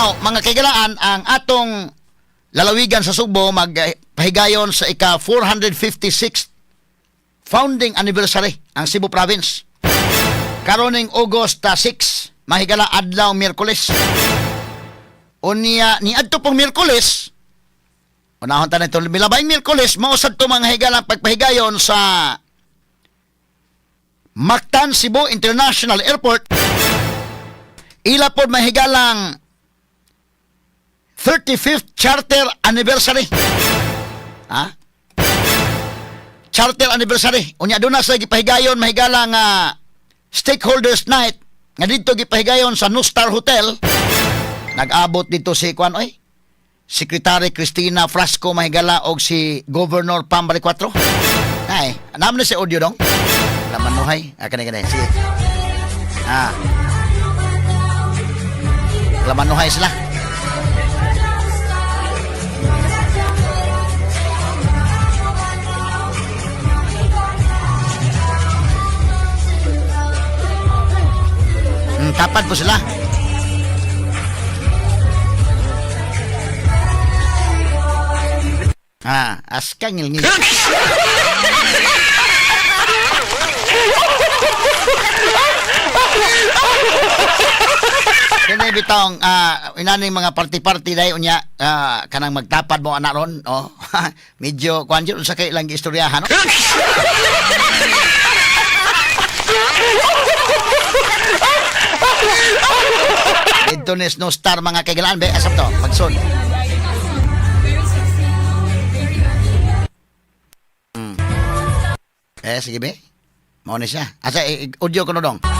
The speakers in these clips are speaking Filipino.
Now, mga kaigalaan, ang atong lalawigan sa Subo magpahigayon sa ika 456 founding anniversary ang Cebu Province. Karoning August ah, 6, mahigala adlaw Miyerkules. Unya ni adto pong Miyerkules, unahon ta nito milabay Miyerkules, mausad to mga higala pagpahigayon sa Mactan Cebu International Airport. Ila pod mahigalang 35th charter anniversary. Ha? Charter anniversary. Unya doon na sa gipahigayon mahigala nga stakeholders night nga dito gipahigayon sa Nostar Hotel. Nag-abot dito si Kwan oy. Secretary Cristina Frasco mahigala og si Governor Pambari 4. Ay, naman na si audio dong. Laman nuhay. Ah, kani kani. Sige. Ah. Laman nuhay sila. Hmm, tapat po sila. Ah, askang ngil Kini bitong ah inaning mga party-party dai unya ah, kanang magtapad mo anak ron oh medyo kuan jud sa kay lang istoryahan no? Dito ni no star mga kaigalaan be asap to magsod. Hmm. Eh sige be. Mao ni siya. Asa eh, audio ko no dong.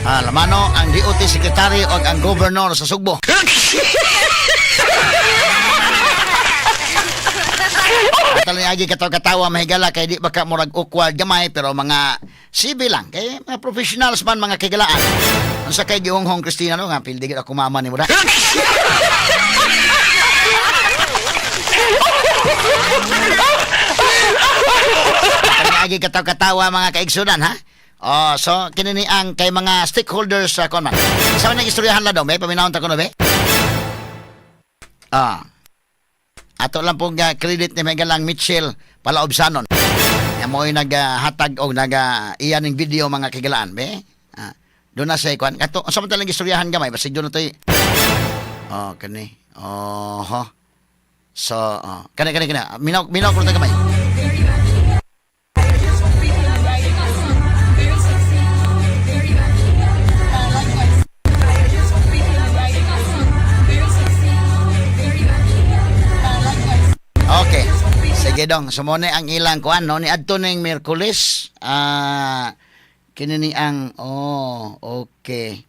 Ah, lamano ang DOT Secretary o ang Governor sa Sugbo. Atali agi katawa-katawa mahigala kay di baka murag ukwal gamay pero mga civil lang kay mga professionals man mga kigalaan. Unsa kay gihonghong Christina no nga pildi gid ako mama ni mo da. Kani agi katawa-katawa mga kaigsunan ha. Oh, so kinini ang kay mga stakeholders sa kon man. Sa man istoryahan la daw, may paminawon ta kuno be. Ah. Ato lang pong uh, credit ni Megalang Mitchell Palaobsanon. Nga mo naghatag og naga iyan ning video mga kigalaan be. Ah. Doon na sa ikwan. Kato, sa man talang istoryahan gamay basig doon na to'y Oh, kani. Oh, ho. So, oh. kani kani kani. Minaw minaw ko na gamay. Sige dong, sumone ang ilang kuan no ni adto ning Miyerkules. Ah kini ni ang oh, okay.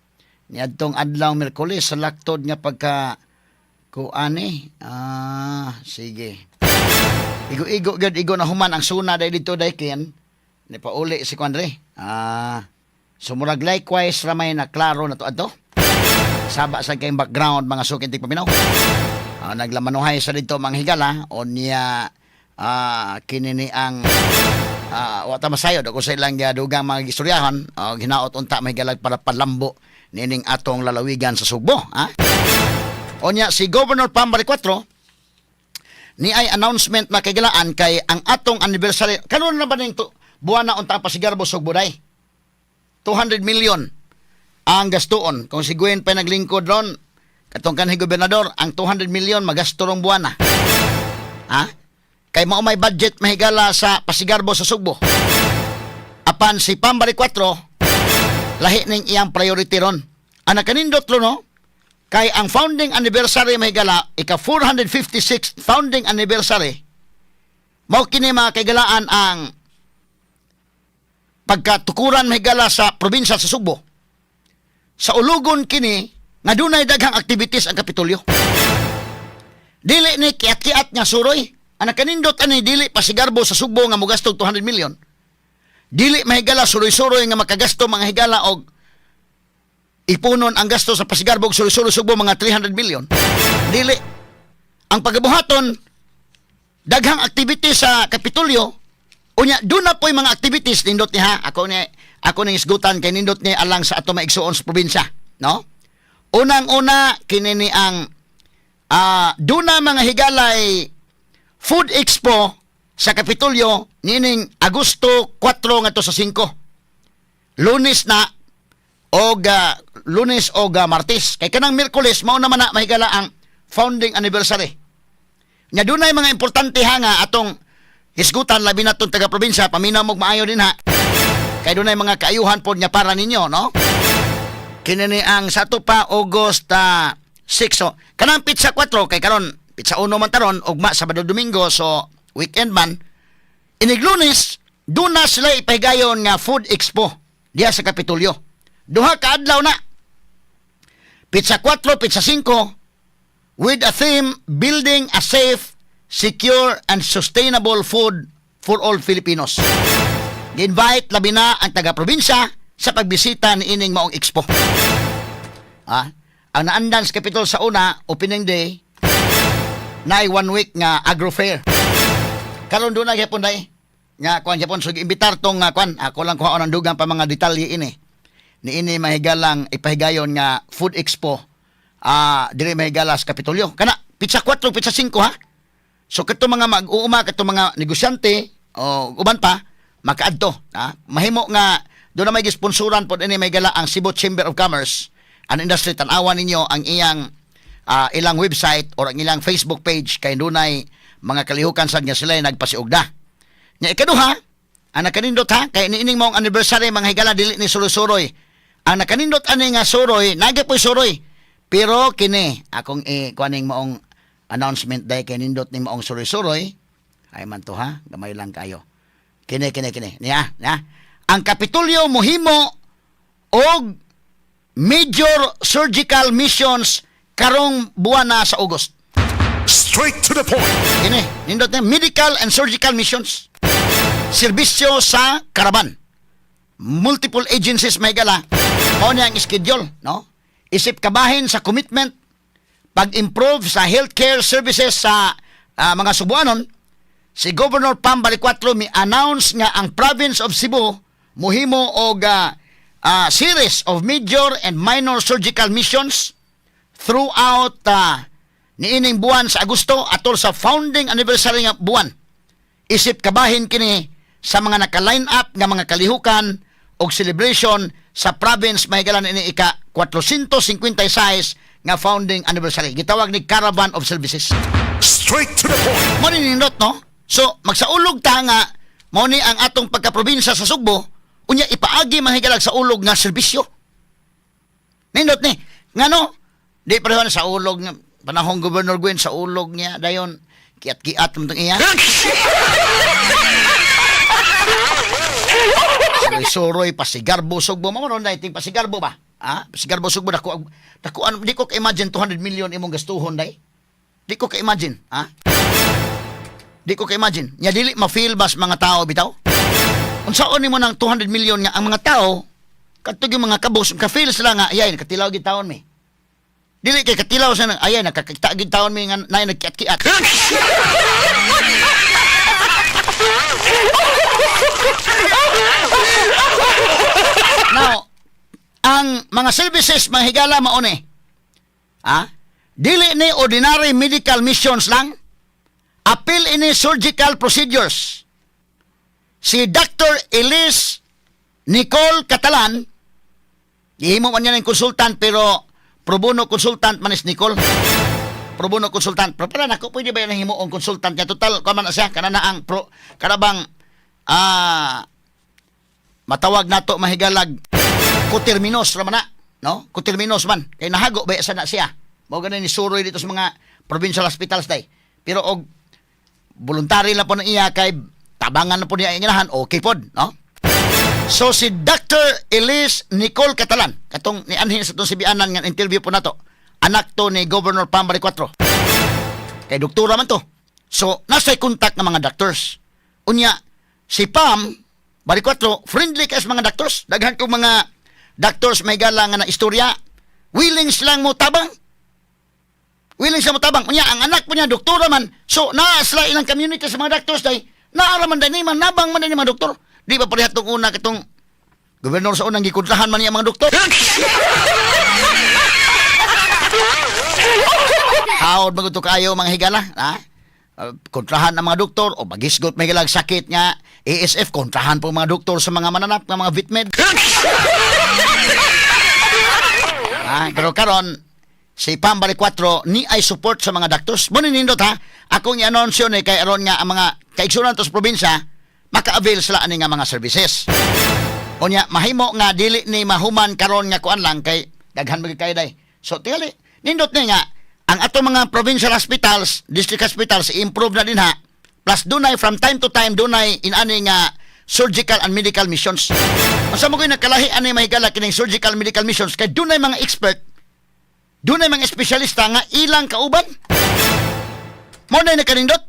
Ni adtong adlaw Miyerkules sa laktod nga pagka kuani. Ah, sige. Igo-igo gud igo na human ang suna dai dito dai ken. Ni pauli si Kuandre. Ah, sumurag likewise ramay na klaro na to adto. Saba sa kayong background mga sukintig paminaw. Ah, naglamanuhay sa dito mga higala o niya ah, kinini ang ah, wata masayod ako sa ilang dugang mga istoryahan uh, hinaot unta may galag para palambo nining atong lalawigan sa Sugbo ha? O niya si Governor Pambari 4 ni ay announcement na kagilaan kay ang atong anniversary kanon na ba ning buwan na unta pasigarbo Sugbo day? 200 million ang gastuon. Kung si Gwen pa naglingkod ron katong kanhi gobernador ang 200 million magasto rong buwan na. Ha kay mao may budget mahigala sa Pasigarbo sa Sugbo. Apan si Pambari 4 lahi ning iyang priority ron. Ana kanindot ro no? Kay ang founding anniversary mahigala ika 456 founding anniversary. Mao kini mga kaigalaan ang pagkatukuran mahigala sa probinsya sa Sugbo. Sa ulugon kini nga dunay daghang activities ang Kapitolyo. Dili ni kiat-kiat nga suroy. Anak kanindot ani dili pasigarbo sa Subo nga mogastog 200 million. dili mahigala suroy-suroy nga makagasto mga higala og ipunon ang gasto sa pasigarbog suroy-suroy sugbo mga 300 million. Dili. Ang pagabuhaton daghang activity sa Kapitolyo unya doon na po'y mga activities nindot ha ako ni ako ning isgutan kay nindot ni alang sa ato maigsuon sa probinsya no unang-una kini ni ang ah doon na mga higalay food expo sa Kapitolyo nining Agosto 4 ngadto sa 5 Lunes na og ah, Lunes og ah, Martes. Kay kanang Miyerkules mao naman na mahigala ang founding anniversary. Nya dunay mga importante ha nga atong hisgutan labi na taga probinsya paminaw mo maayo din ha? Kay dunay mga kaayuhan pod nya para ninyo no? Kini ni ang sa to pa August ah, 6 so kanang pizza 4 kay karon pizza 1 man taron ugma Sabado Domingo so weekend man inig Lunes doon na sila ipahigayon nga food expo diya sa Kapitolyo duha ka adlaw na pizza 4 pizza 5 with a theme building a safe, secure, and sustainable food for all Filipinos. Gi-invite labi na ang taga-probinsya sa pagbisita ni ining maong expo. Ah, ang naandan sa Capitol sa una, opening day, na one week nga agro fair. Karon doon na gyapon day. Nga kuan gyapon so imbitar tong nga kuan, ako lang kuha ng dugang pa mga detalye ini. Ni ini mahigalang ipahigayon nga food expo ah diri mahigala sa Kapitolyo. Kana pizza 4, pizza 5 ha. So kato mga mag-uuma kato mga negosyante o uban pa makaadto ha. Mahimo nga do na may gisponsoran pod ini mahigala ang Cebu Chamber of Commerce and Industry tan-awan ninyo ang iyang ah, ilang website or ang ilang Facebook page kay dunay mga kalihukan sad nga sila nagpasiugda. Nya ikaduha, ang nakanindot ha, kay niining mong anniversary mga higala dili ni suroy-suroy. Ang nakanindot ani nga suroy, nagi po'y suroy. Pero kini, akong i kuaning maong announcement day kay nindot ni maong suroy-suroy. Ay man to ha, gamay lang kayo. Kini kini kini. Niya, niya. Ang Kapitolyo mohimo og major surgical missions karong buwan na sa August. Straight to the point. Kini, nindot na medical and surgical missions. Serbisyo sa karaban. Multiple agencies may gala. Mao niya ang schedule, no? Isip kabahin sa commitment pag-improve sa healthcare services sa ah, mga Subuanon, si Governor Pam Balicuatro mi announce nga ang province of Cebu muhimo og ah, ah, series of major and minor surgical missions throughout ah, niining buwan sa Agosto atol sa founding anniversary nga buwan. Isip kabahin kini sa mga naka-line up nga mga kalihukan og celebration sa province mahigalan ini ika 456 nga founding anniversary. Gitawag ni Caravan of Services. Straight to the point. Mo ni nindot no? So magsaulog ta nga mao ni ang atong pagka-probinsya sa Sugbo unya ipaagi mahigalag sa ulog nga serbisyo. Nindot ni. Ngano? Di na sa ulog nga panahong Governor Gwen sa ulog niya dayon kiat-kiat mo iya. Suroy-suroy pasigarbo sugbo mo ron dai ting pasigarbo ba? Ha? Pasigarbo sugbo dako dako ano di ko ka-imagine 200 million imong gastuhon dai. Di ko ka-imagine, ha? Di ko ka-imagine. Nya dili ma-feel bas mga tao bitaw. Unsaon nimo ng 200 million nga ang mga tao kadtog yung mga kabos ka-feel sila nga ayay nakatilaw gid taon mi. Dili kay katilaw sa nang ayay nakakita gid taon mi nga nay nagkiat-kiat. Now, ang mga services mga higala mauni. Ha? Dili ni ordinary medical missions lang. Appeal ini surgical procedures. Si Dr. Elise Nicole Catalan, ihimo man niya ng konsultant pero pro bono consultant man is Nicole. Pro bono consultant. Pero pala nako pwede ba yan himo ang consultant niya? Total kaman na siya. Kana na ang pro kanabang ah matawag nato mahigalag? Kuterminos raman na no? Kuterminos man. Kay nahago ba sa na siya? Mao ganin ni suroy dito sa mga provincial hospitals day. Pero og voluntary lang po na iya kay tabangan na po niya inahan okay pod no So si Dr. Elise Nicole Catalan, katong ni anhin sa itong sibianan nga interview po nato, anak to ni Governor Pambari 4. Kay doktora man to. So, nasa contact ng mga doctors. Unya, si Pam, Bali 4, friendly kay mga doctors. Daghan kong mga doctors may gala nga na istorya. Willing silang mo tabang. Willing silang mo tabang. Unya, ang anak po niya, doktora man. So, naa sila ilang community sa mga doctors day. Naaraman din man, nabang man din mga doktor. Di ba pareha itong una kitong gobernador sa unang gikuntrahan man niya mga doktor? Hawad ba ito kayo mga higala? Ha? Uh, kontrahan ng mga doktor o magisgot may galag sakit nga ASF kontrahan po mga doktor sa mga mananap ng mga vitmed ah, pero karon si Pambali 4 ni ay support sa mga doctors mo nindot ha akong i-announce yun eh kay aron nga ang mga kaigsunan to sa probinsya maka-avail sila ani nga mga services Unya, mahimo nga dili ni mahuman karon nga kuan lang kay daghan mga kay day. So tingali, nindot ni nga ang ato mga provincial hospitals, district hospitals i-improve na din ha. Plus dunay from time to time dunay inani nga surgical and medical missions. Unsa mo koy nakalahi ani mahigala kining surgical medical missions kay dunay mga expert dunay mga espesyalista nga ilang kauban. Mo na nakanindot.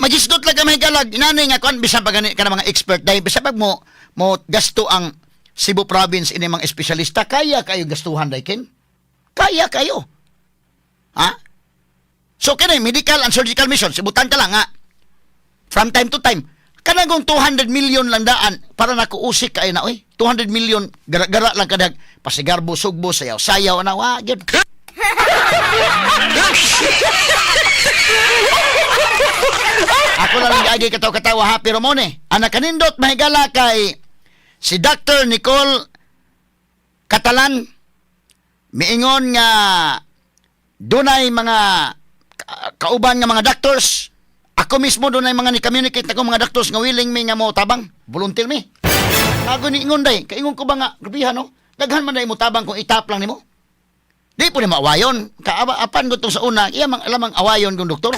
Magisdot lang kami galag. Inanay nga kuan bisan pa gani ka mga expert dahil bisan pag mo mo gasto ang Cebu province ini mga espesyalista kaya kayo gastuhan dai ken. Kaya kayo. Ha? So kini medical and surgical mission sibutan ka lang ha. From time to time kanang kung 200 million lang daan para nako usik kay na oy 200 million gara-gara lang kadag pasigarbo sugbo sayaw sayaw na wa gyud Ako lang ang agi kataw-katawa ha, pero mo ni, anak kanindot mahigala kay si Dr. Nicole Catalan, miingon nga dunay mga ka- kauban nga mga doctors, ako mismo dunay mga ni-communicate ako mga doctors nga willing me nga mo tabang, volunteer me. Nago ni ingon day, kaingon ko ba nga, grabihan no? Daghan man day mo tabang kung itap lang nimo. Di po ni maawayon. Kaaba apan ko sa una, iya mang alamang awayon kung doktor.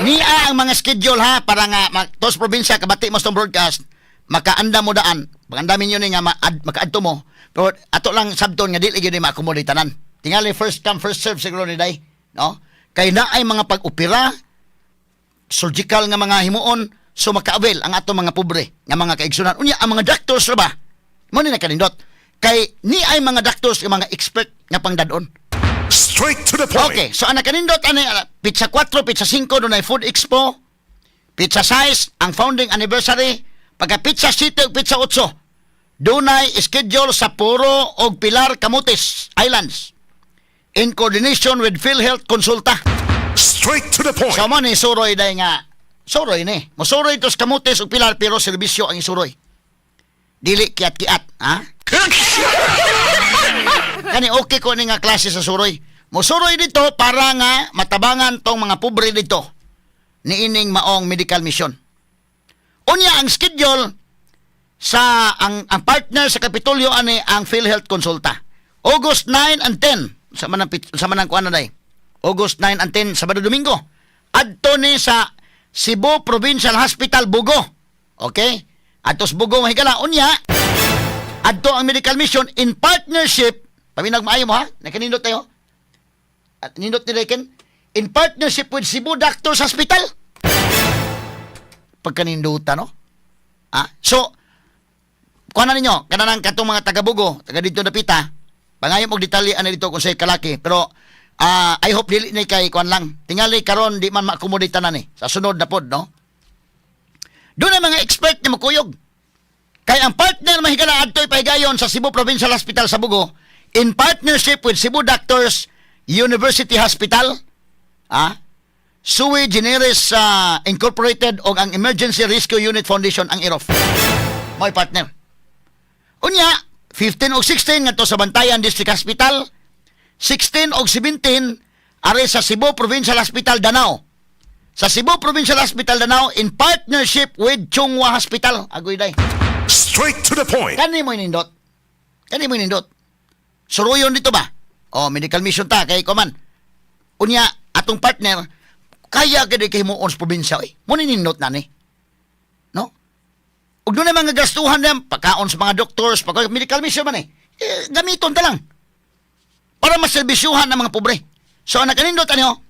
Niya ang mga schedule ha para nga mag, tos probinsya kabati mo sa broadcast makaanda mo daan. Pagandamin yun nga ma ad, makaadto mo. Pero ato lang sabton nga dili gyud ma-accommodate tanan. Tingali first come first serve siguro ni day, no? Kay na ay mga pag-opera surgical nga mga himuon so maka-avail ang ato mga pobre nga mga kaigsunan. Unya ang mga doctors ra ba? Mo ni nakanindot. Kay ni ay mga doctors nga mga expert nga pangdadon. Straight to the point. Okay, so anak kanindot ani pizza 4, pizza 5 doon ay food expo. Pizza 6 ang founding anniversary. Pagka pizza 7 ug pizza 8 dunay schedule sa Puro og Pilar Camotes Islands in coordination with PhilHealth Consulta. Straight to the point. So mo ni suroy day nga suroy ni. Mosuroy tos Camotes ug Pilar pero serbisyo ang isuroy. Dili kiat-kiat, ha? Kani okay ko ni nga klase sa suroy. Mosuroy dito para nga matabangan tong mga pobre dito ni ining maong medical mission. Unya ang schedule sa ang, ang partner sa Kapitolyo ani ang PhilHealth Consulta. August 9 and 10 sa manang sa manang kuan na. August 9 and 10 Sabado Domingo. Adto ni sa Cebu Provincial Hospital Bugo. Okay? Adto sa Bugo mahigala unya adto ang medical mission in partnership paminag maayo mo ha? Nakanindot tayo at nindot ni Reken in partnership with Cebu Doctors Hospital? Pagkaninduta no? Ah so kuha na ninyo kananang katong mga taga-bugo taga dito na pita. Pangayon og detalye ana dito kung say kalaki. Pero ah I hope dili ni kay kuan lang. Tingali karon di man ma-accommodate tanan ni. Sa sunod na pod no? Doon ang mga expert na makuyog Kay ang partner mahigala adto'y pahigayon sa Cebu Provincial Hospital sa Bugo in partnership with Cebu Doctors University Hospital, ah, Sui Generis ah, Incorporated o ang Emergency Rescue Unit Foundation ang IROF. Mo'y partner. Unya, 15 o 16 ngadto sa Bantayan District Hospital, 16 o 17 are sa Cebu Provincial Hospital Danao. Sa Cebu Provincial Hospital Danao in partnership with Chungwa Hospital. Agoy day. Straight to the point. Kani mo inindot. Kani mo inindot. Suruyon dito ba? O, medical mission ta, kay Koman. Unya, atong partner, kaya gadi kay mo sa probinsya, eh. Mo ninindot na ni. No? Ug doon mga gastuhan na, pagkaon sa mga doctors, pagka medical mission man eh. eh gamiton ta lang. Para maserbisyuhan ng mga pobre. So, ang nakanindot ano,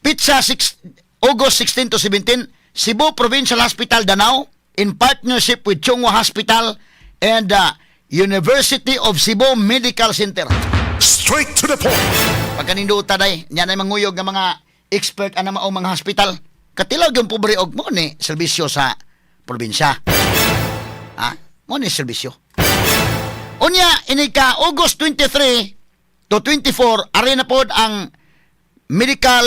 pizza 6, August 16 to 17, Cebu Provincial Hospital Danao in partnership with Chungwa Hospital and the University of Cebu Medical Center. Straight to the point. Pagkaninduta day, niya na manguyog ng mga expert ana mao mga hospital. Katilaw yung pobre og mo ni serbisyo sa probinsya. Ha? Mo ni serbisyo. Unya, ini ka August 23 to 24, ari na pod ang medical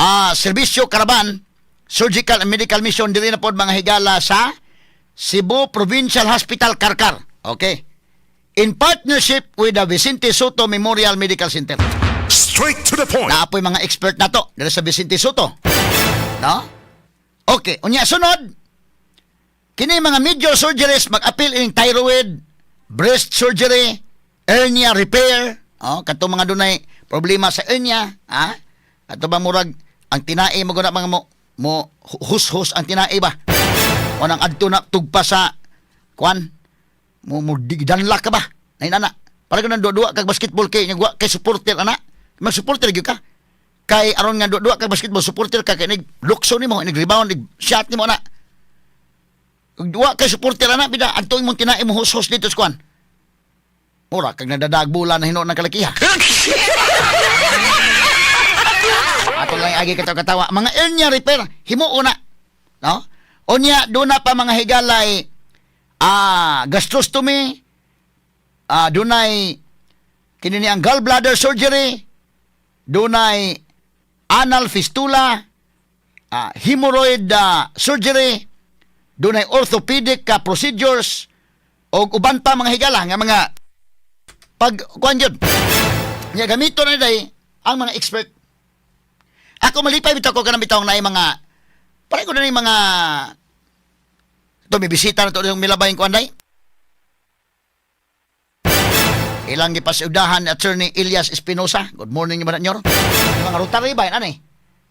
ah serbisyo karaban, surgical and medical mission diri na pod mga higala sa Cebu Provincial Hospital Karkar. Okay. In partnership with the Vicente Soto Memorial Medical Center. Straight to the point. Naapoy mga expert na to dito sa Vicente Soto. No? Okay, unya sunod. Kini mga major surgeries mag-appeal in thyroid, breast surgery, hernia repair, oh, kato mga dunay problema sa hernia, ha? Kato ba murag ang tinai mo mga mo mo hus-hus ang tinai ba? O nang adto na tugpa sa kwan mo mo digdanla ka ba? Nay nana. Para ka nang duwa kag basketball kay nya kay supporter ana. Mag supporter gyud ka. Kay aron nga duwa kag basketball supporter ka kay nig lukso nimo nig rebound nig shot nimo na. Ug duwa kay supporter ana bida adto imong tinai mo hus-hus dito sa kwan. Mura kag nadadag bulan na hino ng kalakiha. Ato lang agi kataw katawa. Mga hernia repair, himuo na. No? Unya, doon na pa mga higalay, ah, gastrostomy, ah, dunay, kinini ang gallbladder surgery, dunay anal fistula, ah, hemorrhoid ah, surgery, dunay orthopedic ah, procedures, o uban pa mga higala nga mga pag kuan yun. Nga gamito na day ang mga expert. Ako malipay bitaw ko kanang bitaw na mga pare ko na mga may bisita na to yung milabay ko anday. Ilang gipasiudahan ni attorney Elias Espinosa. Good morning mga nyor. Mga rotary ba ani?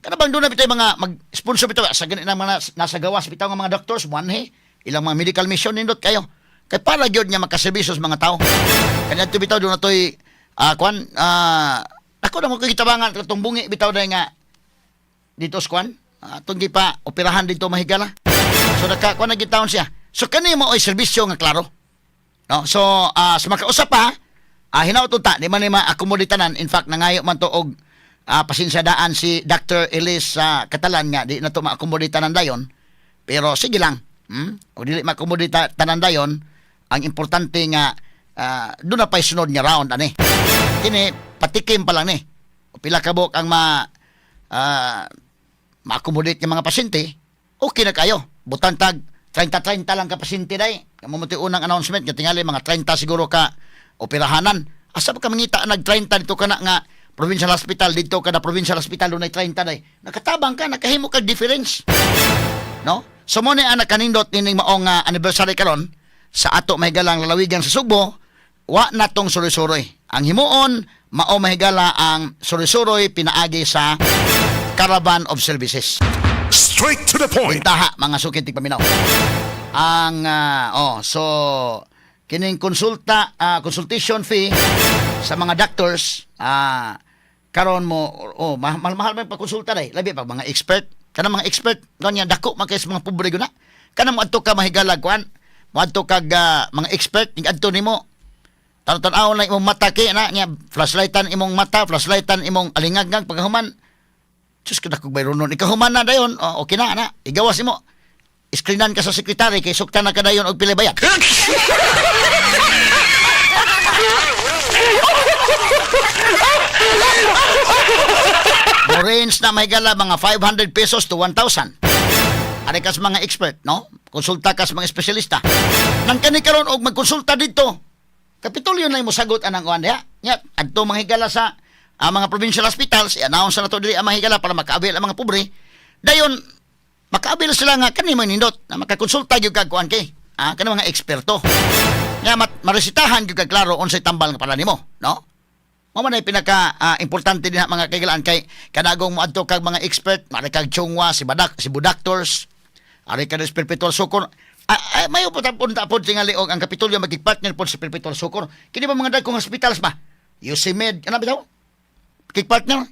Kana bang doon na bitaw mga mag-sponsor bitaw sa ganit ng mga nasa gawas bitaw ng mga doctors one ilang mga medical mission nindot kayo. Kay para gyud nga makaserbisyo sa mga tao. Kanya to bitaw doon na to'y ah kwan ah ako na mo kagitabangan katong bungi bitaw na nga dito sa kwan. Atong gipa operahan dito mahigala. So nakakuha na gitawon siya. So kani mo oy serbisyo nga klaro. No? So ah sa makausap pa, ah hinauton ta di man ni maakomoditanan. In fact nangayo man to og ah, pasinsadaan si Dr. Elise sa Katalan nga di na to maakomoditanan dayon. Pero sige lang. Hmm? O dili maakomoditanan dayon, ang importante nga ah, doon na pa'y sunod nga round ani. Kini patikim pa lang ni. Pila ka buok ang ma ah, ma-accommodate ng mga pasyente, okay na kayo. Butang tag 30-30 lang ka pasyente day. Kamumunti unang announcement, nga tingali mga 30 siguro ka operahanan. Asa ka mangita nag 30 dito ka na nga provincial hospital dito ka na provincial hospital doon ay 30 day. Nakatabang ka, nakahimo kag difference. No? So mo ni anak kanindot nining maong ah, anniversary karon sa ato mahigalang lalawigan sa Sugbo, wa na tong suroy-suroy. Ang himuon, mao mahigala ang suroy-suroy pinaagi sa Caravan of Services. Straight to the point. Bintaha, mga sukit paminaw. Ang, ah, oh, so, kining konsulta, ah, consultation fee sa mga doctors, ah, karon mo, oh, mahal, mahal man pagkonsulta day, labi pa mga expert, kanang mga expert, kanya dako man kay sa mga pobre guna. Kanang mo adto ka mahigalag kuan, mo adto kag ah, mga expert, ning adto nimo Tan-tanaw na imong mata kay na nya flashlightan imong mata, flashlightan imong alingagag pagkahuman. Sus kada kog bayron nun. Ikahuman na dayon, oh, okay na na. Igawas mo. Screenan ka sa sekretary kay suktan na ka dayon og pila bayad. Mo range na may gala mga 500 pesos to 1,000. Ari kas mga expert, no? Konsulta kas mga espesyalista. Nang kani karon og magkonsulta dito. Kapitulyo na mo sagot anang kuan diha. Nya adto mga higala sa ang mga provincial hospitals, i-announce na to diri ang mga higala para makaabil ang mga pobre. Dayon makaabil sila nga kani nindot na makakonsulta gyud kag kuan kay. Ah, kanang mga eksperto. Nga mat maresitahan gyud kag klaro unsay tambal nga pala nimo, no? Mao man ay pinaka ah, importante din mga kaigalaan kay kanagong mo adto kag mga expert, mari kag chungwa si badak, si budactors, ari ka sa perpetual sukor. Ah, ah, may upot apon tapon tingali og ang kapitulyo magigpartner po sa perpetual sukor. Kini ba mga dagkong hospitals ba? UCMed, ano bitaw? Kikpartner.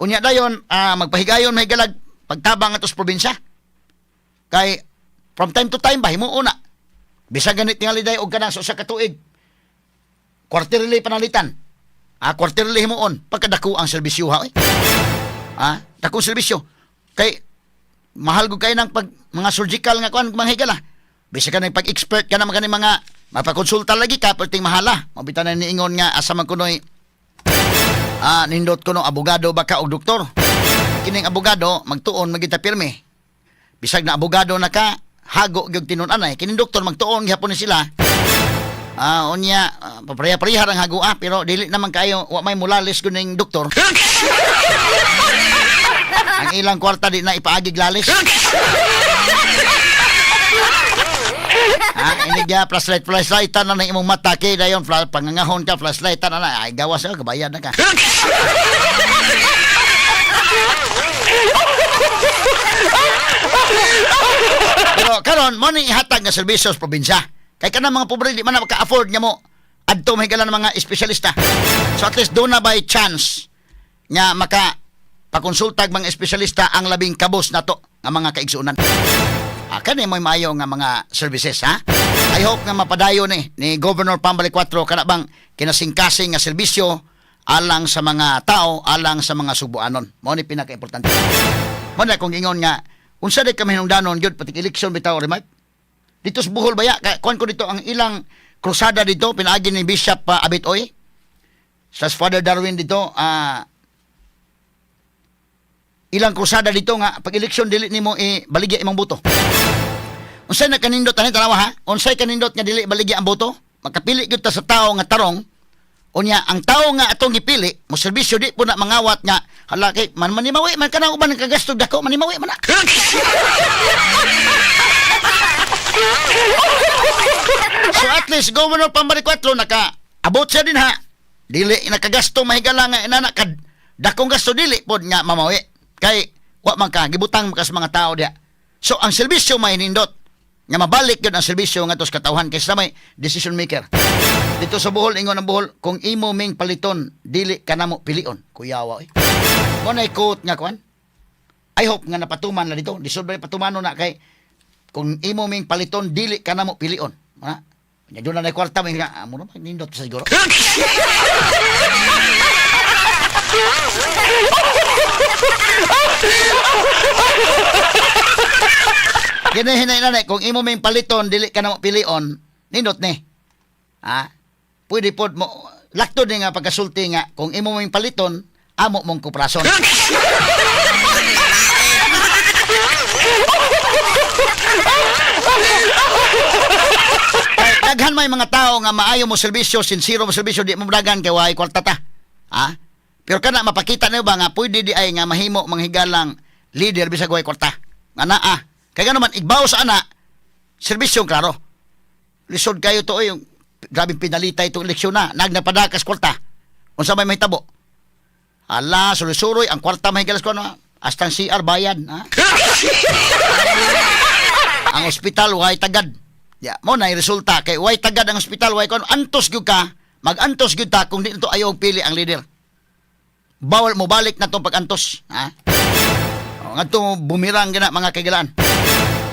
Unya dayon ah, magpahigayon may galag pagtabang atos probinsya. Kay from time to time ba himuon na. Bisag ganit tingali day og kanang sa usa ka tuig. Quarterly panalitan. Ah, quarterly himuon pagkadako ang serbisyo ha. Oy. Ah, dakong serbisyo. Kay mahal gud kay ng pag mga surgical nga kuan mga higala. Bisag ka pag-expert ka na mga mga mapakonsulta lagi ka perting mahala. Mabitan na niingon nga asa man kunoy Ah, nindot ko no abogado baka og doktor. Kining abogado magtuon magita pirme. Bisag na abogado na ka, hago gyud tinun-anay. Kining doktor magtuon gihapon ni sila. Ah, unya uh, papareha-pareha ang hago ah, pero dili naman kayo wa may mulalis kuning doktor. ang ilang kwarta di na ipaagig lalis. Ah, ini ga flashlight flashlight na na imong mata kay dayon fla- pangangahon ka flashlight na na ay gawas ka kabayad na ka. Pero karon mo ni ihatag nga serbisyo sa probinsya. Kay kana mga pobre di man na maka-afford nga mo adto mahigalan ng mga espesyalista. So at least doon na by chance nga maka pakonsultag mga espesyalista ang labing kabos nato nga mga kaigsuonan. Ah, kani mo maayo nga mga services ha. I hope nga mapadayon ni ni Governor Pambali 4 kana bang kinasingkasing nga serbisyo alang sa mga tao, alang sa mga subuanon. Mao ni pinaka-importante. Mo na kung ingon nga unsa day kami hinungdanon gyud pati election bitaw remote. Dito sa Bohol baya ka kuan ko dito ang ilang krusada dito pinaagi ni Bishop uh, Abitoy sa Father Darwin dito ah ilang krusada dito nga pag eleksyon dili nimo i baligya imong boto. Unsay na kanindot ani tanawa ha? Unsay kanindot nga dili baligya ang boto? Makapili gyud ta sa tao nga tarong. Unya ang tao nga atong gipili, mo serbisyo di po na mangawat nga hala kay man manimawi man kana uban kagastog dako manimawi man so at least Governor Pambari 4 naka abot siya din ha. Dili nakagasto mahigala nga inana kad dakong gasto dili pod nga mamawi. Kay wa man ka gibutang ka mga tao dia. So ang serbisyo may nindot nga mabalik yun ang serbisyo nga tos katawhan kay sa may decision maker. Dito sa Bohol ingon ang Bohol kung imo ming paliton dili ka namo pilion. Kuyawa oy. Mo na quote nga kwan. I hope nga napatuman na dito. Disod ba patumano na kay kung imo ming paliton dili ka namo pilion. Ha? Nya na na kwarta may nga amo na nindot siguro. Kini hinay na kung imo may paliton dili ka na mo pilion, nindot ni. Ha? Pwede pod mo lakto ni nga pagkasulti nga kung imo may paliton amo mong kuprason. Daghan may mga tao nga maayo mo serbisyo, sincero mo serbisyo, di mo dagan kay way kwarta ta. Ha? Pero kana mapakita na ba nga pwede di ay nga mahimo manghigalang leader bisag way kwarta. Nga naa. Ah. Kay nga naman igbaw sa ana serbisyo klaro. Lisod kayo to yung grabing pinalita itong eleksyon na nagnapadakas kwarta. Unsa may mahitabo? Ala, suloy-suroy ang kwarta mahigalas ko no. Astang CR bayad, ha? ang ospital way tagad. Ya, mo na resulta kay way tagad ang ospital way kon antos gyud ka, mag-antos gyud ta kung di to ayaw pili ang leader. Bawal mo balik na tong pag-antos, ha? O ngadto bumirang gina mga kaigalaan.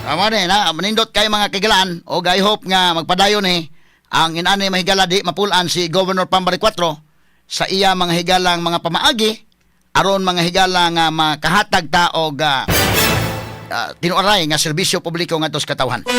Tama ni na manindot kay mga kaigalaan o I hope nga magpadayon ni ang inani mahigala di mapulan si Governor Pambari 4 sa iya mga higalang mga pamaagi aron mga higala nga makahatag ta og uh, tinuaray nga serbisyo publiko ngadto sa katawhan.